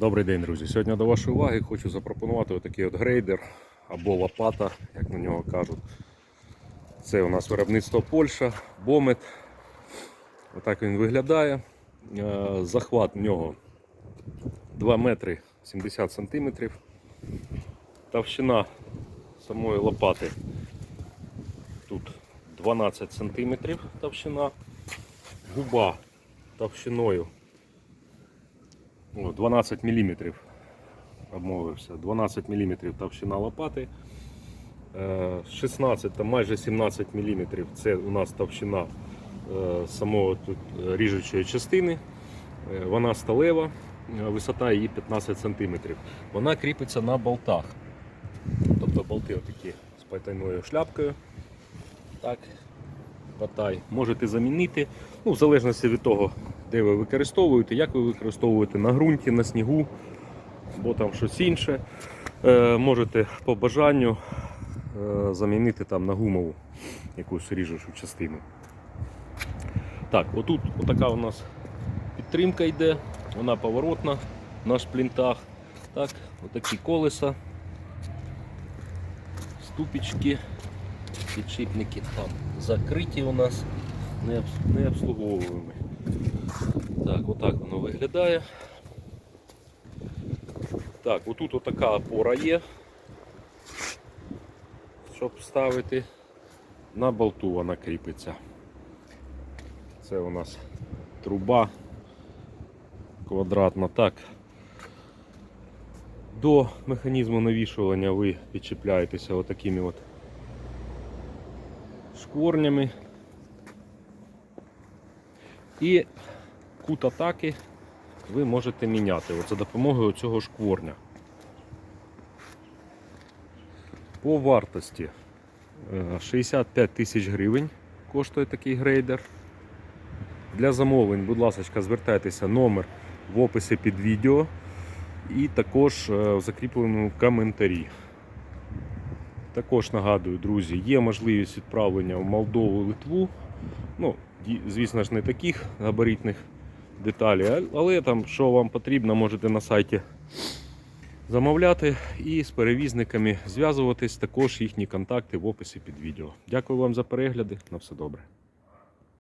Добрий день, друзі. Сьогодні до вашої уваги хочу запропонувати отакий от грейдер або лопата, як на нього кажуть. Це у нас виробництво Польща, Бомет. Отак він виглядає. Е, Захват в нього 2 метри 70 сантиметрів. Товщина самої лопати тут 12 сантиметрів товщина. Губа товщиною 12 мм обмовився. 12 мм товщина лопати. Е, 16 та майже 17 мм це у нас товщина е, самого тут е, ріжучої частини. Е, Вона сталева, е, висота її 15 см. Вона кріпиться на болтах. Тобто болти отакі з потайною шляпкою. Так, батай. Можете замінити, ну, в залежності від того, де ви використовуєте, як ви використовуєте на ґрунті, на снігу, або там щось інше. Е, можете по бажанню е, замінити там на гумову якусь ріжучу частину. Так, отут отака у нас підтримка йде, вона поворотна на шплінтах. Так, отакі колеса, ступічки, підшипники там закриті у нас, не, обслуговуємо. Так, отак воно виглядає. Так, отут отака опора є, щоб ставити. На болту вона кріпиться. Це у нас труба квадратна. Так. До механізму навішування ви підчіпляєтеся отакими от шкворнями. І кут атаки ви можете міняти за допомогою цього шкворня. По вартості е, 65 тисяч гривень коштує такий грейдер. Для замовлень, будь ласка, звертайтеся номер в описі під відео і також е, в закріпленому коментарі. Також нагадую, друзі, є можливість відправлення в Молдову, Литву. Ну, звісно ж, не таких габаритних деталей, але там, що вам потрібно, можете на сайті замовляти і з перевізниками зв'язуватись. Також їхні контакти в описі під відео. Дякую вам за перегляди. На все добре.